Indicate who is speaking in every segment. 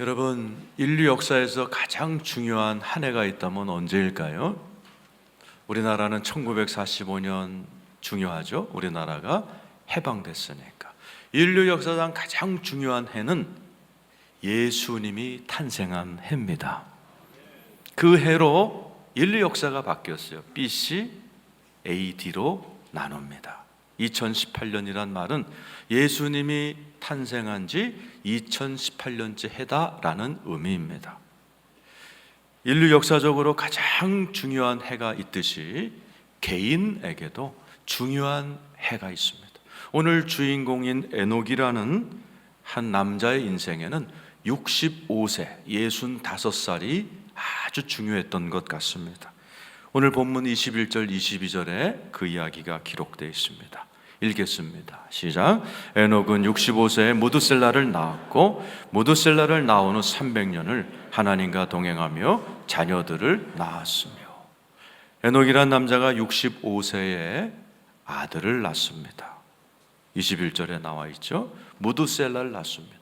Speaker 1: 여러분 인류 역사에서 가장 중요한 한 해가 있다면 언제일까요? 우리나라는 1945년 중요하죠. 우리나라가 해방됐으니까. 인류 역사상 가장 중요한 해는 예수님이 탄생한 해입니다. 그 해로 인류 역사가 바뀌었어요. BC, AD로 나눕니다. 2018년이란 말은 예수님이 탄생한 지 2018년째 해다라는 의미입니다. 인류 역사적으로 가장 중요한 해가 있듯이 개인에게도 중요한 해가 있습니다. 오늘 주인공인 에녹이라는 한 남자의 인생에는 65세, 65살이 아주 중요했던 것 같습니다. 오늘 본문 21절, 22절에 그 이야기가 기록되어 있습니다. 읽겠습니다. 시작. 에녹은 65세에 무드셀라를 낳았고 무드셀라를 낳은 후 300년을 하나님과 동행하며 자녀들을 낳았으며 에녹이란 남자가 65세에 아들을 낳습니다. 21절에 나와 있죠. 무드셀라를 낳습니다.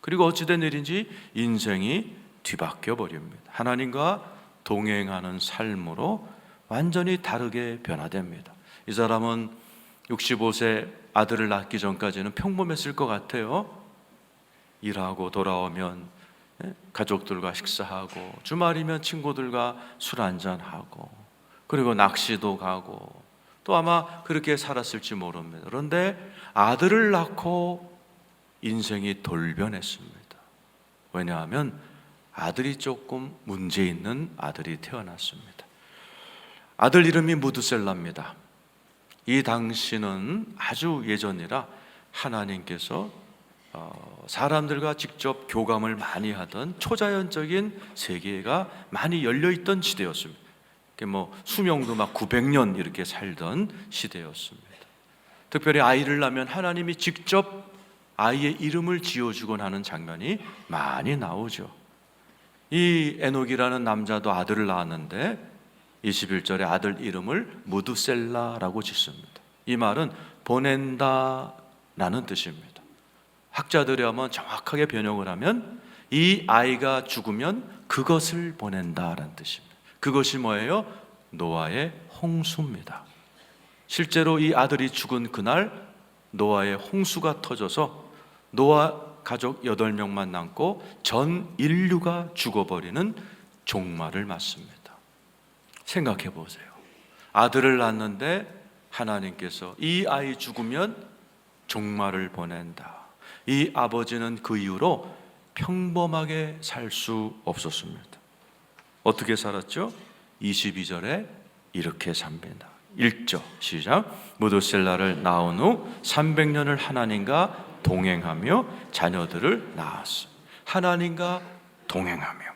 Speaker 1: 그리고 어찌된 일인지 인생이 뒤바뀌어 버립니다. 하나님과 동행하는 삶으로 완전히 다르게 변화됩니다. 이 사람은 65세 아들을 낳기 전까지는 평범했을 것 같아요. 일하고 돌아오면 예, 가족들과 식사하고 주말이면 친구들과 술 한잔하고 그리고 낚시도 가고 또 아마 그렇게 살았을지 모릅니다. 그런데 아들을 낳고 인생이 돌변했습니다. 왜냐하면 아들이 조금 문제 있는 아들이 태어났습니다. 아들 이름이 무드셀라입니다. 이 당시는 아주 예전이라 하나님께서 어, 사람들과 직접 교감을 많이 하던 초자연적인 세계가 많이 열려 있던 시대였습니다. 뭐 수명도 막 900년 이렇게 살던 시대였습니다. 특별히 아이를 낳으면 하나님이 직접 아이의 이름을 지어주곤 하는 장면이 많이 나오죠. 이 에녹이라는 남자도 아들을 낳았는데 21절에 아들 이름을 무두셀라라고 짓습니다. 이 말은 보낸다라는 뜻입니다. 학자들이 하면 정확하게 변형을 하면 이 아이가 죽으면 그것을 보낸다라는 뜻입니다. 그것이 뭐예요? 노아의 홍수입니다. 실제로 이 아들이 죽은 그날 노아의 홍수가 터져서 노아 가족 8명만 남고 전 인류가 죽어버리는 종말을 맞습니다. 생각해 보세요. 아들을 낳는데 하나님께서 이 아이 죽으면 종말을 보낸다. 이 아버지는 그 이후로 평범하게 살 수 없었습니다. 어떻게 살았죠? 22절에 이렇게 삽니다. 1절 시작. 무드셀라를 낳은 후 300년을 하나님과 동행하며 자녀들을 낳았어. 하나님과 동행하며.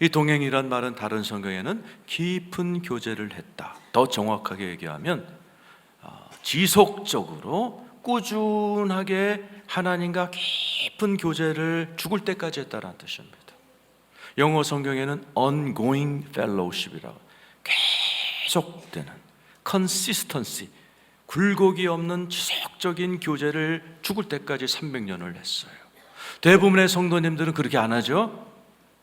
Speaker 1: 이 동행이란 말은 다른 성경에는 깊은 교제를 했다. 더 정확하게 얘기하면 어, 지속적으로 꾸준하게 하나님과 깊은 교제를 죽을 때까지 했다라는 뜻입니다. 영어 성경에는 ongoing fellowship이라고 계속되는 consistency 굴곡이 없는 지속적인 교제를 죽을 때까지 300년을 했어요. 대부분의 성도님들은 그렇게 안 하죠.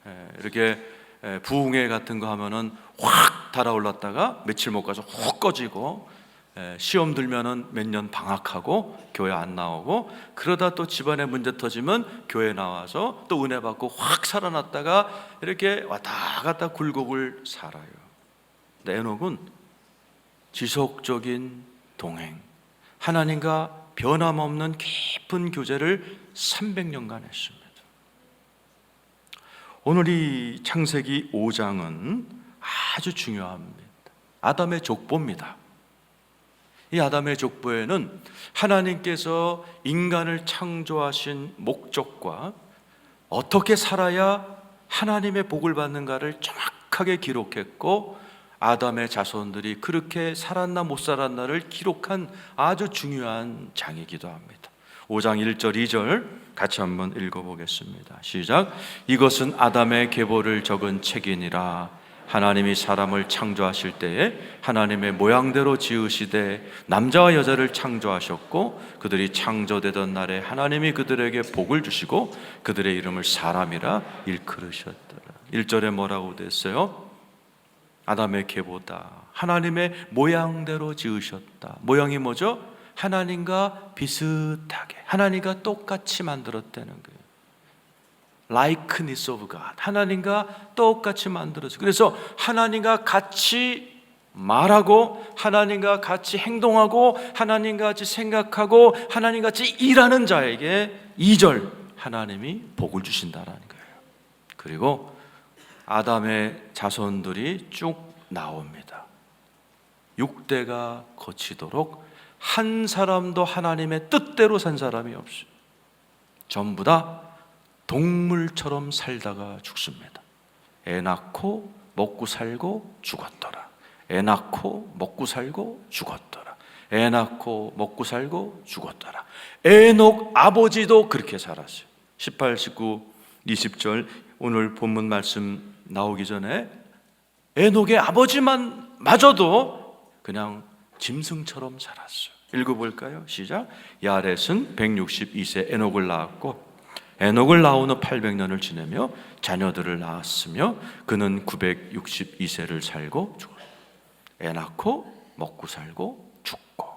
Speaker 1: 예, 이렇게 예, 부흥회 같은 거 하면은 확 달아올랐다가 며칠 못 가서 훅 꺼지고 예, 시험 들면은 몇 년 방학하고 교회 안 나오고 그러다 또 집안에 문제 터지면 교회 나와서 또 은혜 받고 확 살아났다가 이렇게 왔다 갔다 굴곡을 살아요. 근데 에녹은 지속적인 동행, 하나님과 변함없는 깊은 교제를 300년간 했습니다. 오늘 이 창세기 5장은 아주 중요합니다. 아담의 족보입니다. 이 아담의 족보에는 하나님께서 인간을 창조하신 목적과 어떻게 살아야 하나님의 복을 받는가를 정확하게 기록했고 아담의 자손들이 그렇게 살았나 못 살았나를 기록한 아주 중요한 장이기도 합니다. 5장 1절 2절 같이 한번 읽어보겠습니다. 시작. 이것은 아담의 계보를 적은 책이니라. 하나님이 사람을 창조하실 때에 하나님의 모양대로 지으시되 남자와 여자를 창조하셨고 그들이 창조되던 날에 하나님이 그들에게 복을 주시고 그들의 이름을 사람이라 일컬으셨더라. 1절에 뭐라고 됐어요? 아담의 계보다 하나님의 모양대로 지으셨다. 모양이 뭐죠? 하나님과 비슷하게 하나님과 똑같이 만들었다는 거예요. likeness of God. 하나님과 똑같이 만들었어요. 그래서 하나님과 같이 말하고 하나님과 같이 행동하고 하나님과 같이 생각하고 하나님과 같이 일하는 자에게 2절 하나님이 복을 주신다라는 거예요. 그리고 아담의 자손들이 쭉 나옵니다. 6대가 거치도록 한 사람도 하나님의 뜻대로 산 사람이 없어요. 전부 다 동물처럼 살다가 죽습니다. 애 낳고 먹고 살고 죽었더라. 애 낳고 먹고 살고 죽었더라. 애 낳고 먹고 살고 죽었더라. 에녹 아버지도 그렇게 살았어요. 18, 19, 20절 오늘 본문 말씀 나오기 전에 에녹의 아버지만 마저도 그냥 짐승처럼 살았어요. 읽어볼까요? 시작. 야렛은 162세 에녹을 낳았고 에녹을 낳은 후 800년을 지내며 자녀들을 낳았으며 그는 962세를 살고 죽었다. 애 낳고 먹고 살고 죽고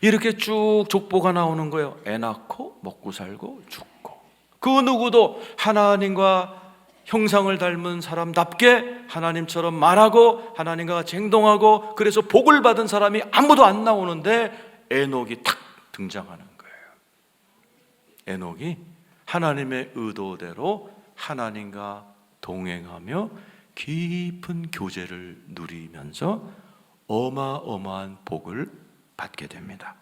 Speaker 1: 이렇게 쭉 족보가 나오는 거예요. 애 낳고 먹고 살고 죽고 그 누구도 하나님과 형상을 닮은 사람답게 하나님처럼 말하고 하나님과 같이 행동하고 그래서 복을 받은 사람이 아무도 안 나오는데 에녹이 탁 등장하는 거예요. 에녹이 하나님의 의도대로 하나님과 동행하며 깊은 교제를 누리면서 어마어마한 복을 받게 됩니다.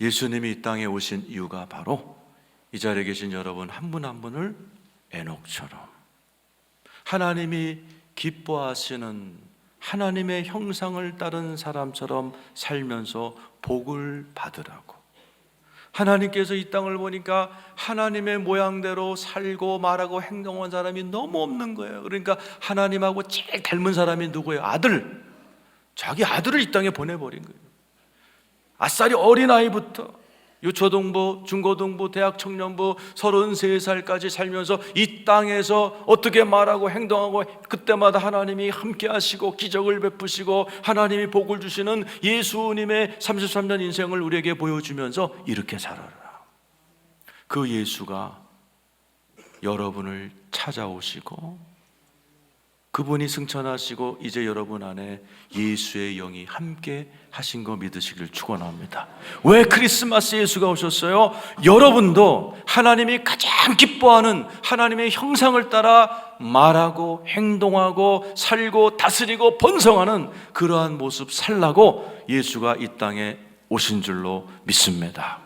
Speaker 1: 예수님이 이 땅에 오신 이유가 바로 이 자리에 계신 여러분 한 분한 분을 에녹처럼 하나님이 기뻐하시는 하나님의 형상을 따른 사람처럼 살면서 복을 받으라고 하나님께서 이 땅을 보니까 하나님의 모양대로 살고 말하고 행동한 사람이 너무 없는 거예요. 그러니까 하나님하고 제일 닮은 사람이 누구예요? 아들. 자기 아들을 이 땅에 보내버린 거예요. 아싸리 어린아이부터 유초등부, 중고등부, 대학 청년부 33살까지 살면서 이 땅에서 어떻게 말하고 행동하고 그때마다 하나님이 함께 하시고 기적을 베푸시고 하나님이 복을 주시는 예수님의 33년 인생을 우리에게 보여주면서 이렇게 살아라. 그 예수가 여러분을 찾아오시고 그분이 승천하시고 이제 여러분 안에 예수의 영이 함께 하신 거 믿으시길 축원합니다. 왜 크리스마스 예수가 오셨어요? 여러분도 하나님이 가장 기뻐하는 하나님의 형상을 따라 말하고 행동하고 살고 다스리고 번성하는 그러한 모습 살라고 예수가 이 땅에 오신 줄로 믿습니다.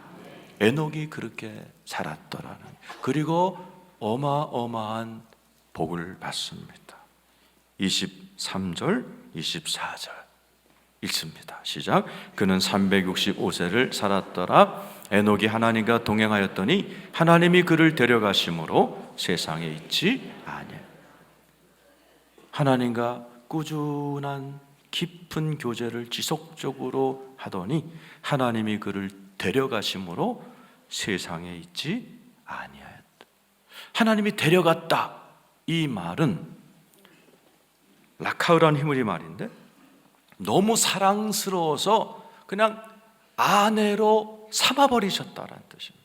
Speaker 1: 에녹이 그렇게 살았더라는 그리고 어마어마한 복을 받습니다. 23절, 24절 읽습니다. 시작. 그는 365세를 살았더라. 에녹이 하나님과 동행하였더니 하나님이 그를 데려가심으로 세상에 있지 아니야. 하나님과 꾸준한 깊은 교제를 지속적으로 하더니 하나님이 그를 데려가심으로 세상에 있지 아니하였다. 하나님이 데려갔다. 이 말은 라카우라는 히브리 말인데 너무 사랑스러워서 그냥 아내로 삼아버리셨다라는 뜻입니다.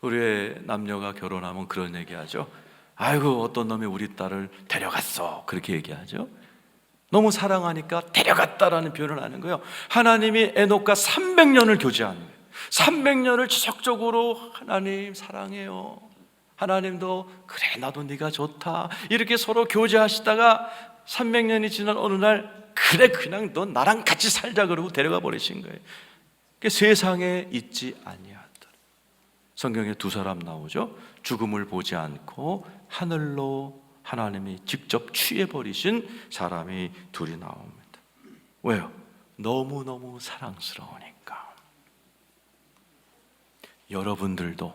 Speaker 1: 우리의 남녀가 결혼하면 그런 얘기하죠. 아이고 어떤 놈이 우리 딸을 데려갔어 그렇게 얘기하죠. 너무 사랑하니까 데려갔다라는 표현을 하는 거예요. 하나님이 에녹과 300년을 교제하는 거예요. 300년을 지속적으로 하나님 사랑해요. 하나님도 그래 나도 네가 좋다 이렇게 서로 교제하시다가 300년이 지난 어느 날 그래 그냥 너 나랑 같이 살자 그러고 데려가 버리신 거예요. 그 세상에 있지 아니하더라. 성경에 두 사람 나오죠. 죽음을 보지 않고 하늘로 하나님이 직접 취해 버리신 사람이 둘이 나옵니다. 왜요? 너무 너무 사랑스러우니까. 여러분들도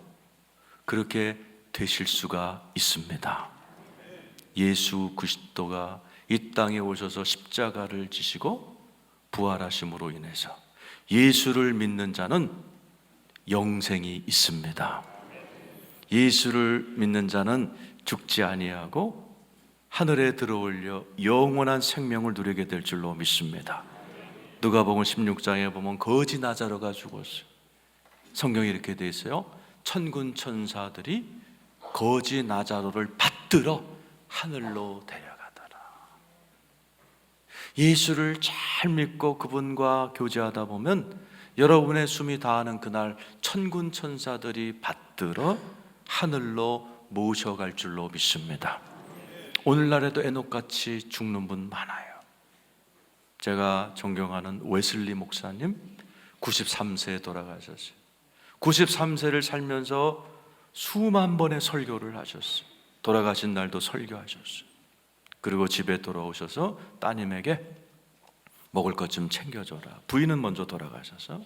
Speaker 1: 그렇게 되실 수가 있습니다. 예수 그리스도가 이 땅에 오셔서 십자가를 지시고 부활하심으로 인해서 예수를 믿는 자는 영생이 있습니다. 예수를 믿는 자는 죽지 아니하고 하늘에 들어올려 영원한 생명을 누리게 될 줄로 믿습니다. 누가복음 16장에 보면 거지 나자로가 죽었어요. 성경에 이렇게 돼 있어요. 천군 천사들이 거지 나자로를 받들어 하늘로 데려가더라. 예수를 잘 믿고 그분과 교제하다 보면 여러분의 숨이 다하는 그날 천군 천사들이 받들어 하늘로 모셔갈 줄로 믿습니다. 오늘날에도 에녹같이 죽는 분 많아요. 제가 존경하는 웨슬리 목사님 93세에 돌아가셨어요. 93세를 살면서 수만 번의 설교를 하셨어요. 돌아가신 날도 설교하셨어요. 그리고 집에 돌아오셔서 따님에게 먹을 것 좀 챙겨줘라. 부인은 먼저 돌아가셔서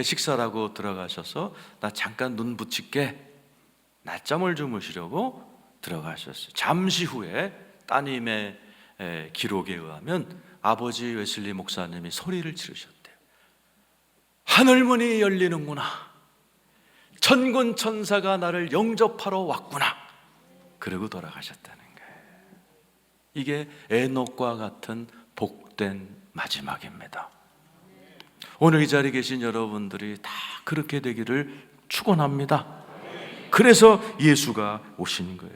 Speaker 1: 식사라고 들어가셔서 나 잠깐 눈 붙일게 낮잠을 주무시려고 들어가셨어요. 잠시 후에 따님의 에, 기록에 의하면 아버지 웨슬리 목사님이 소리를 지르셨대요. 하늘문이 열리는구나. 천군 천사가 나를 영접하러 왔구나. 그러고 돌아가셨다는 거예요. 이게 에녹과 같은 복된 마지막입니다. 오늘 이 자리에 계신 여러분들이 다 그렇게 되기를 축원합니다. 그래서 예수가 오신 거예요.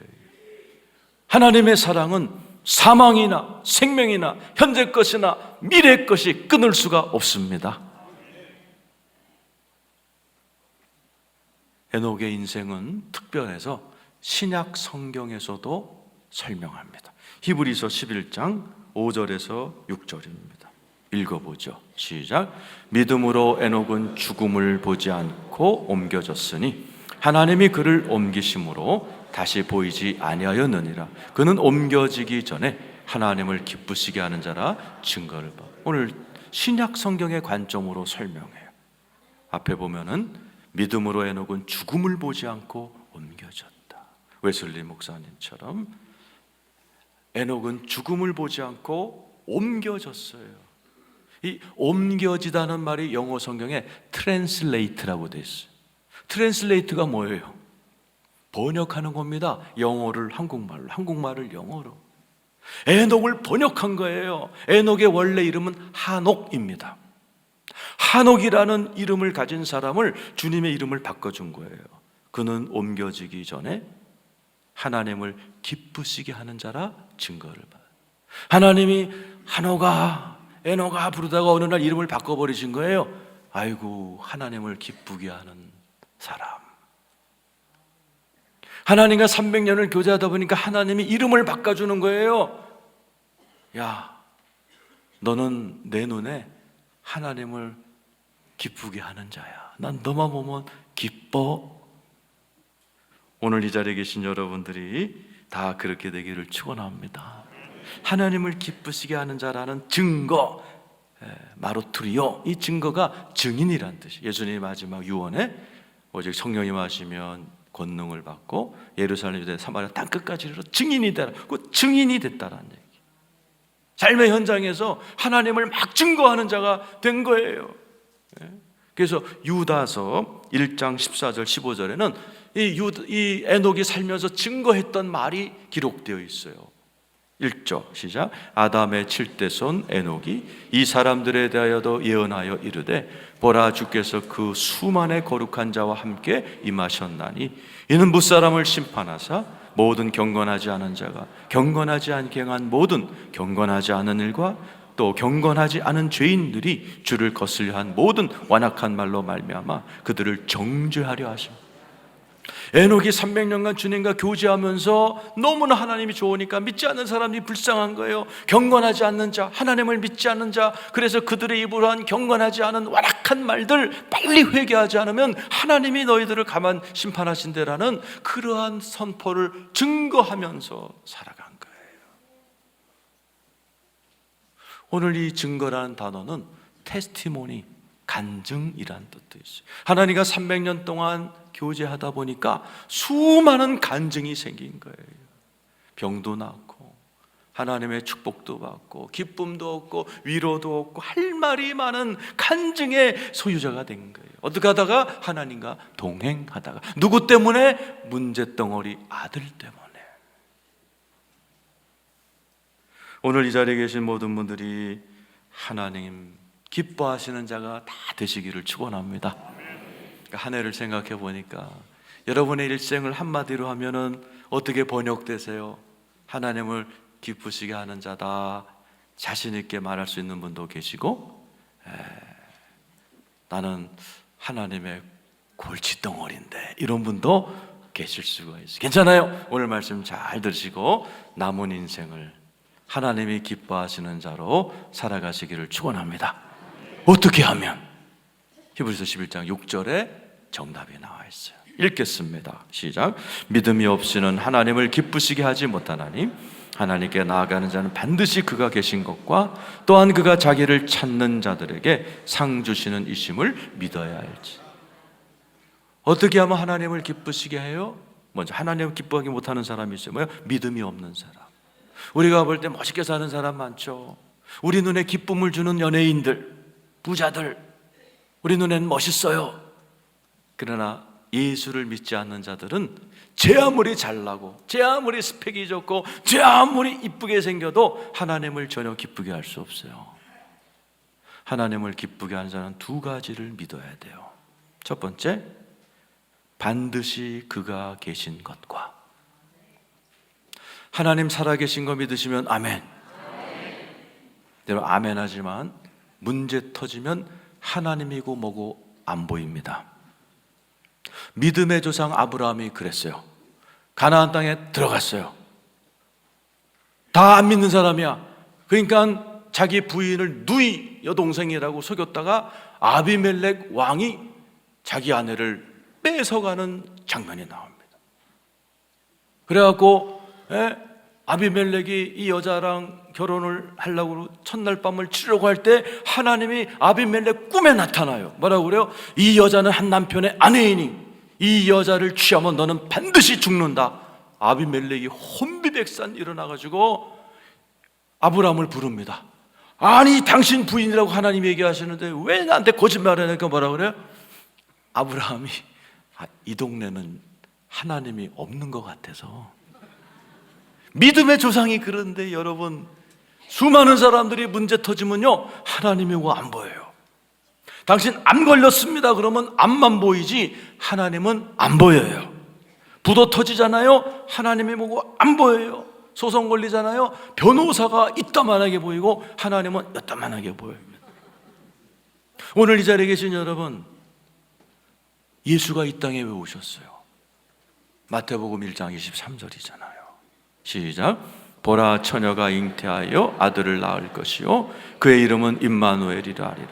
Speaker 1: 하나님의 사랑은 사망이나 생명이나 현재 것이나 미래 것이 끊을 수가 없습니다. 에녹의 인생은 특별해서 신약 성경에서도 설명합니다. 히브리서 11장 5절에서 6절입니다. 읽어보죠. 시작. 믿음으로 에녹은 죽음을 보지 않고 옮겨졌으니 하나님이 그를 옮기심으로 다시 보이지 아니하였느니라. 그는 옮겨지기 전에 하나님을 기쁘시게 하는 자라 증거를 봐. 오늘 신약 성경의 관점으로 설명해요. 앞에 보면은 믿음으로 에녹은 죽음을 보지 않고 옮겨졌다. 웨슬리 목사님처럼 에녹은 죽음을 보지 않고 옮겨졌어요. 이 옮겨지다는 말이 영어 성경에 트랜슬레이트라고 돼 있어요. 트랜슬레이트가 뭐예요? 번역하는 겁니다. 영어를 한국말로, 한국말을 영어로. 에녹을 번역한 거예요. 에녹의 원래 이름은 한옥입니다. 한옥이라는 이름을 가진 사람을 주님의 이름을 바꿔준 거예요. 그는 옮겨지기 전에 하나님을 기쁘시게 하는 자라 증거를 봐. 하나님이 한옥아, 에녹아 부르다가 어느 날 이름을 바꿔버리신 거예요. 아이고, 하나님을 기쁘게 하는 사람. 하나님과 300년을 교제하다 보니까 하나님이 이름을 바꿔주는 거예요. 야, 너는 내 눈에 하나님을 기쁘게 하는 자야. 난 너만 보면 기뻐. 오늘 이 자리에 계신 여러분들이 다 그렇게 되기를 축원합니다. 하나님을 기쁘시게 하는 자라는 증거, 에, 마로투리오 이 증거가 증인이란 뜻이. 예수님의 마지막 유언에 오직 성령이 마시면 권능을 받고 예루살렘 유대 사마리아 땅 끝까지 이르러 증인이 되라. 그 증인이 됐다라는 얘기. 삶의 현장에서 하나님을 막 증거하는 자가 된 거예요. 예? 그래서 유다서 1장 14절 15절에는 이, 유, 이 에녹이 살면서 증거했던 말이 기록되어 있어요. 1조 시작 아담의 칠대손 에녹이 이 사람들에 대하여도 예언하여 이르되 보라 주께서 그 수만의 거룩한 자와 함께 임하셨나니 이는 무사람을 심판하사 모든 경건하지 않은 자가 경건하지 않게 행한 모든 경건하지 않은 일과 또 경건하지 않은 죄인들이 주를 거슬려 한 모든 완악한 말로 말미암아 그들을 정죄하려 하십니다. 에녹이 300년간 주님과 교제하면서 너무나 하나님이 좋으니까 믿지 않는 사람이 불쌍한 거예요. 경건하지 않는 자, 하나님을 믿지 않는 자, 그래서 그들의 입으로 한 경건하지 않은 완악한 말들 빨리 회개하지 않으면 하나님이 너희들을 가만 심판하신대라는 그러한 선포를 증거하면서 살아간 거예요. 오늘 이 증거라는 단어는 테스티모니, 간증이란 뜻도 있어요. 하나님과 300년 동안 교제하다 보니까 수많은 간증이 생긴 거예요. 병도 낫고 하나님의 축복도 받고 기쁨도 얻고 위로도 얻고 할 말이 많은 간증의 소유자가 된 거예요. 어떻게 하다가 하나님과 동행하다가 누구 때문에 문제 덩어리 아들 때문에 오늘 이 자리에 계신 모든 분들이 하나님 기뻐하시는 자가 다 되시기를 축원합니다. 그러니까 한 해를 생각해 보니까 여러분의 일생을 한마디로 하면은 어떻게 번역되세요? 하나님을 기쁘시게 하는 자다. 자신 있게 말할 수 있는 분도 계시고, 에, 나는 하나님의 골칫덩어리인데 이런 분도 계실 수가 있어요. 괜찮아요? 오늘 말씀 잘 들으시고 남은 인생을 하나님이 기뻐하시는 자로 살아가시기를 축원합니다. 어떻게 하면? 히브리서 11장 6절에 정답이 나와 있어요. 읽겠습니다. 시작. 믿음이 없이는 하나님을 기쁘시게 하지 못하나니 하나님께 나아가는 자는 반드시 그가 계신 것과 또한 그가 자기를 찾는 자들에게 상 주시는 이심을 믿어야 할지. 어떻게 하면 하나님을 기쁘시게 해요? 먼저 하나님을 기뻐하기 못하는 사람이 있어요. 뭐요? 믿음이 없는 사람. 우리가 볼 때 멋있게 사는 사람 많죠. 우리 눈에 기쁨을 주는 연예인들, 부자들, 우리 눈엔 멋있어요. 그러나 예수를 믿지 않는 자들은 제 아무리 잘나고 제 아무리 스펙이 좋고 제 아무리 이쁘게 생겨도 하나님을 전혀 기쁘게 할 수 없어요. 하나님을 기쁘게 하는 자는 두 가지를 믿어야 돼요. 첫 번째, 반드시 그가 계신 것과 하나님 살아계신 거 믿으시면 아멘. 여러분 아멘 하지만 문제 터지면 하나님이고 뭐고 안 보입니다. 믿음의 조상 아브라함이 그랬어요. 가나안 땅에 들어갔어요. 다 안 믿는 사람이야. 그러니까 자기 부인을 누이 여동생이라고 속였다가 아비멜렉 왕이 자기 아내를 뺏어가는 장면이 나옵니다. 그래갖고 예? 아비멜렉이 이 여자랑 결혼을 하려고 첫날 밤을 치려고 할 때 하나님이 아비멜렉 꿈에 나타나요. 뭐라고 그래요? 이 여자는 한 남편의 아내이니 이 여자를 취하면 너는 반드시 죽는다. 아비멜렉이 혼비백산 일어나가지고 아브라함을 부릅니다. 아니 당신 부인이라고 하나님 얘기하시는데 왜 나한테 거짓말을 하니까 뭐라 그래요? 아브라함이 아, 이 동네는 하나님이 없는 것 같아서 믿음의 조상이 그런데 여러분 수많은 사람들이 문제 터지면요 하나님이고 안 보여요. 당신 암 걸렸습니다. 그러면 암만 보이지 하나님은 안 보여요. 부도 터지잖아요. 하나님이 보고 안 보여요. 소송 걸리잖아요. 변호사가 이따만하게 보이고 하나님은 이따만하게 보입니다. 오늘 이 자리에 계신 여러분 예수가 이 땅에 왜 오셨어요? 마태복음 1장 23절이잖아요. 시작. 보라 처녀가 잉태하여 아들을 낳을 것이요 그의 이름은 임마누엘이라 하리라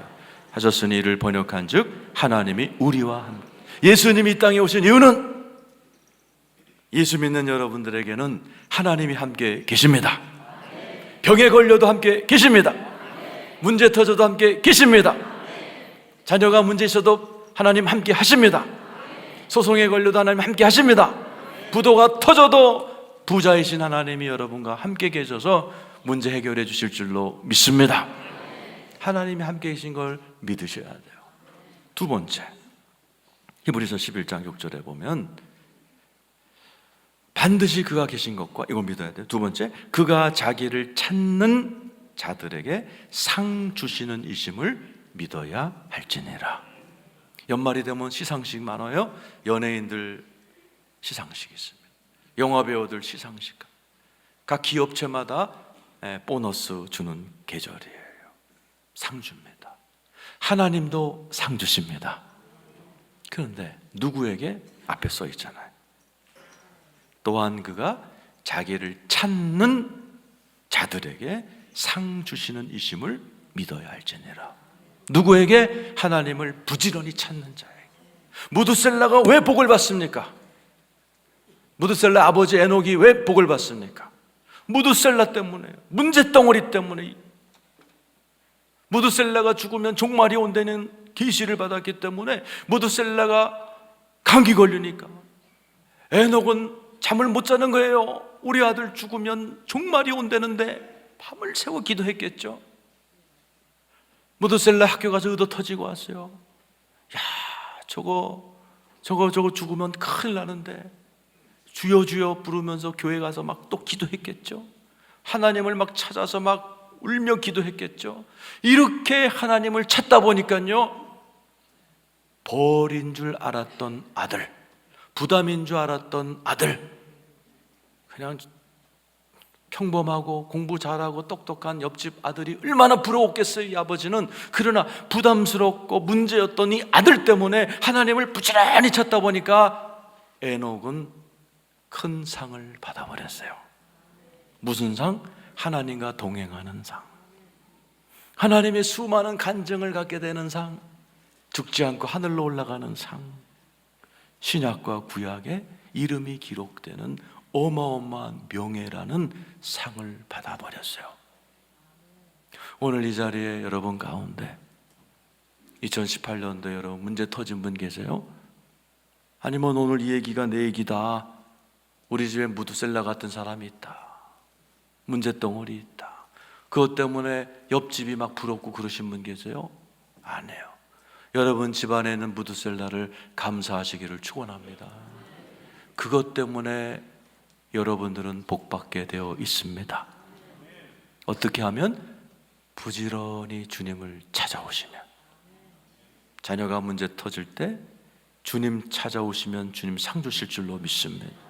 Speaker 1: 하셨으니 이를 번역한즉 하나님이 우리와 함께 예수님이 이 땅에 오신 이유는 예수 믿는 여러분들에게는 하나님이 함께 계십니다. 병에 걸려도 함께 계십니다. 문제 터져도 함께 계십니다. 자녀가 문제 있어도 하나님 함께 하십니다. 소송에 걸려도 하나님 함께 하십니다. 부도가 터져도 부자이신 하나님이 여러분과 함께 계셔서 문제 해결해 주실 줄로 믿습니다. 하나님이 함께 계신 걸 믿으셔야 돼요. 두 번째. 히브리서 11장 6절에 보면 반드시 그가 계신 것과 이거 믿어야 돼요. 두 번째, 그가 자기를 찾는 자들에게 상 주시는 이심을 믿어야 할지니라. 연말이 되면 시상식 많아요. 연예인들 시상식 있습니다. 영화 배우들 시상식. 각 기업체마다 예, 보너스 주는 계절이에요. 상 줍니다. 하나님도 상 주십니다. 그런데 누구에게 앞에 써 있잖아요. 또한 그가 자기를 찾는 자들에게 상 주시는 이심을 믿어야 할지니라. 누구에게 하나님을 부지런히 찾는 자에게. 무드셀라가 왜 복을 받습니까? 무드셀라 아버지 에녹이 왜 복을 받습니까? 무드셀라 때문에 문제덩어리 때문에 무드셀라가 죽으면 종말이 온다는 계시를 받았기 때문에 무드셀라가 감기 걸리니까 에녹은 잠을 못 자는 거예요. 우리 아들 죽으면 종말이 온다는데 밤을 새워 기도했겠죠. 무드셀라 학교 가서 의도 터지고 왔어요. 야, 저거 저거 저거 죽으면 큰일 나는데 주여 주여 부르면서 교회 가서 막 또 기도했겠죠. 하나님을 막 찾아서 막 울며 기도했겠죠. 이렇게 하나님을 찾다 보니까요. 벌인 줄 알았던 아들, 부담인 줄 알았던 아들, 그냥 평범하고 공부 잘하고 똑똑한 옆집 아들이 얼마나 부러웠겠어요, 이 아버지는. 그러나 부담스럽고 문제였던 이 아들 때문에 하나님을 부지런히 찾다 보니까 에녹은 큰 상을 받아버렸어요. 무슨 상? 하나님과 동행하는 상. 하나님의 수많은 간증을 갖게 되는 상. 죽지 않고 하늘로 올라가는 상. 신약과 구약에 이름이 기록되는 어마어마한 명예라는 상을 받아버렸어요. 오늘 이 자리에 여러분 가운데 2018년도에 여러분 문제 터진 분 계세요? 아니면 오늘 이 얘기가 내 얘기다. 우리 집에 무드셀라 같은 사람이 있다. 문제 덩어리 있다. 그것 때문에 옆집이 막 부럽고 그러신 분 계세요? 아니에요. 여러분 집안에는 무드셀라를 감사하시기를 축원합니다. 그것 때문에 여러분들은 복 받게 되어 있습니다. 어떻게 하면 부지런히 주님을 찾아오시면 자녀가 문제 터질 때 주님 찾아오시면 주님 상 주실 줄로 믿습니다.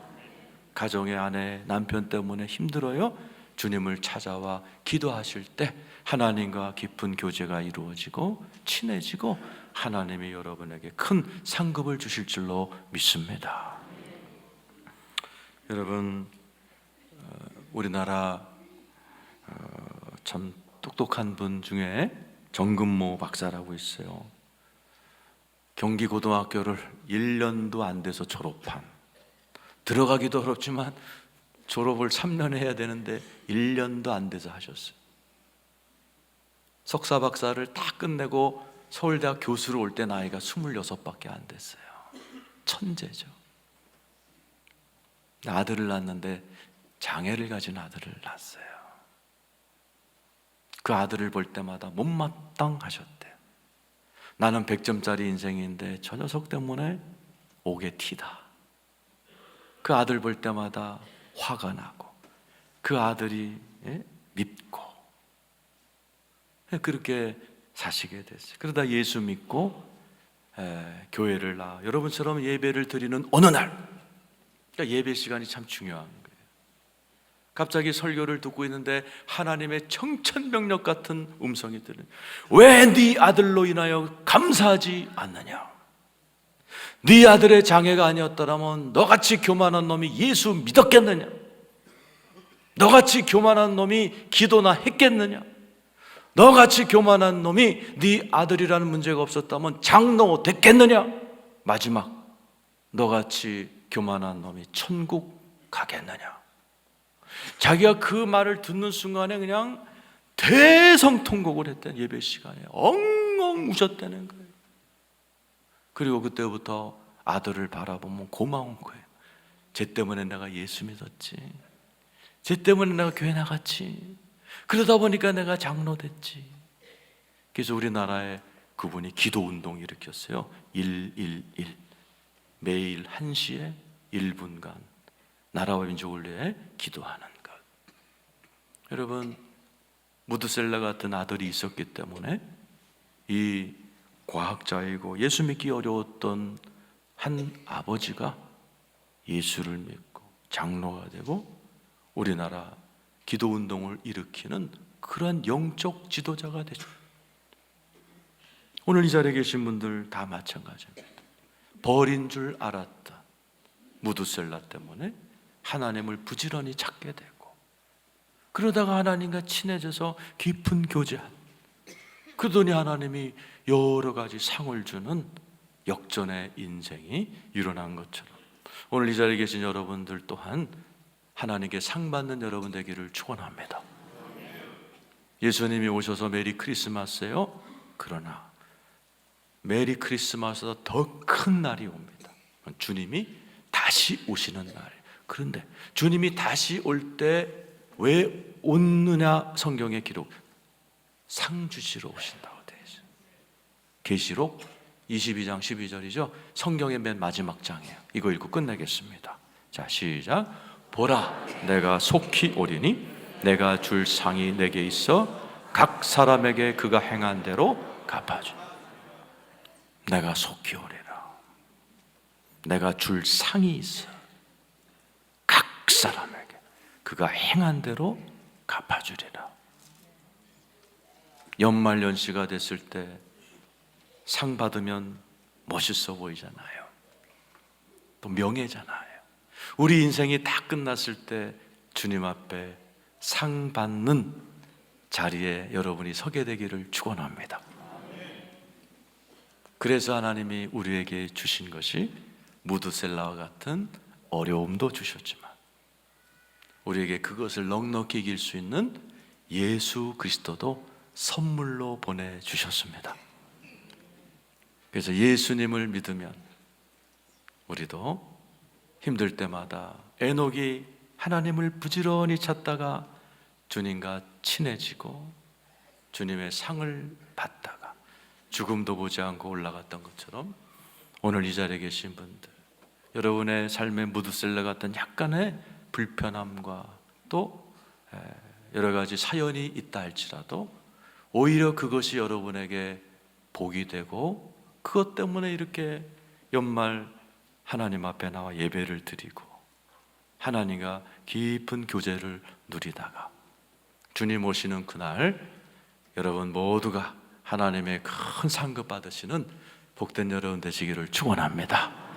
Speaker 1: 가정의 아내, 남편 때문에 힘들어요. 주님을 찾아와 기도하실 때 하나님과 깊은 교제가 이루어지고 친해지고 하나님이 여러분에게 큰 상급을 주실 줄로 믿습니다. 여러분 어, 우리나라 어, 참 똑똑한 분 중에 정근모 박사라고 있어요. 경기 고등학교를 1년도 안 돼서 졸업한 들어가기도 어렵지만 졸업을 3년 해야 되는데 1년도 안 돼서 하셨어요. 석사 박사를 다 끝내고 서울대학 교수로 올 때 나이가 26밖에 안 됐어요. 천재죠. 아들을 낳았는데 장애를 가진 아들을 낳았어요. 그 아들을 볼 때마다 못마땅하셨대요. 나는 100점짜리 인생인데 저 녀석 때문에 옥에 티다. 그 아들 볼 때마다 화가 나고 그 아들이 예? 밉고 예, 그렇게 사시게 됐어요. 그러다 예수 믿고 에, 교회를 나 여러분처럼 예배를 드리는 어느 날 그러니까 예배 시간이 참 중요한 거예요. 갑자기 설교를 듣고 있는데 하나님의 청천벽력 같은 음성이 들은 왜 네 아들로 인하여 감사하지 않느냐? 네 아들의 장애가 아니었더라면 너같이 교만한 놈이 예수 믿었겠느냐? 너같이 교만한 놈이 기도나 했겠느냐? 너같이 교만한 놈이 네 아들이라는 문제가 없었다면 장로 됐겠느냐? 마지막 너같이 교만한 놈이 천국 가겠느냐? 자기가 그 말을 듣는 순간에 그냥 대성통곡을 했던 예배 시간에 엉엉 우셨다는 거예요. 그리고 그때부터 아들을 바라보면 고마운 거예요. 쟤 때문에 내가 예수 믿었지. 쟤 때문에 내가 교회 나갔지. 그러다 보니까 내가 장로 됐지. 그래서 우리나라에 그분이 기도 운동 일으켰어요. 111. 매일 1시에 1분간 나라와 민족을 위해 기도하는 것. 여러분, 무드셀라 같은 아들이 있었기 때문에 이 과학자이고 예수 믿기 어려웠던 한 아버지가 예수를 믿고 장로가 되고 우리나라 기도 운동을 일으키는 그러한 영적 지도자가 되죠. 오늘 이 자리에 계신 분들 다 마찬가지입니다. 벌인 줄 알았다. 무드셀라 때문에 하나님을 부지런히 찾게 되고 그러다가 하나님과 친해져서 깊은 교제한 그러더니 하나님이 여러 가지 상을 주는 역전의 인생이 일어난 것처럼 오늘 이 자리에 계신 여러분들 또한 하나님께 상 받는 여러분 되기를 축원합니다. 예수님이 오셔서 메리 크리스마스예요. 그러나 메리 크리스마스보다 더 큰 날이 옵니다. 주님이 다시 오시는 날. 그런데 주님이 다시 올 때 왜 오느냐 성경의 기록 상 주시러 있어요. 계시록 22장 12절이죠. 성경의 맨 마지막 장이에요. 이거 읽고 끝내겠습니다. 자, 시작. 보라, 내가 속히 오리니 내가 줄 상이 내게 있어 각 사람에게 그가 행한 대로 갚아주. 내가 속히 오리라. 내가 줄 상이 있어. 각 사람에게 그가 행한 대로 갚아주리라. 연말연시가 됐을 때 상 받으면 멋있어 보이잖아요. 또 명예잖아요. 우리 인생이 다 끝났을 때 주님 앞에 상 받는 자리에 여러분이 서게 되기를 축원합니다. 그래서 하나님이 우리에게 주신 것이 무드셀라와 같은 어려움도 주셨지만 우리에게 그것을 넉넉히 이길 수 있는 예수 그리스도도 선물로 보내 주셨습니다. 그래서 예수님을 믿으면 우리도 힘들 때마다 에녹이 하나님을 부지런히 찾다가 주님과 친해지고 주님의 상을 받다가 죽음도 보지 않고 올라갔던 것처럼 오늘 이 자리에 계신 분들 여러분의 삶의 무드셀러 같은 약간의 불편함과 또 에, 여러 가지 사연이 있다 할지라도 오히려 그것이 여러분에게 복이 되고 그것 때문에 이렇게 연말 하나님 앞에 나와 예배를 드리고 하나님과 깊은 교제를 누리다가 주님 오시는 그날 여러분 모두가 하나님의 큰 상급 받으시는 복된 여러분 되시기를 축원합니다.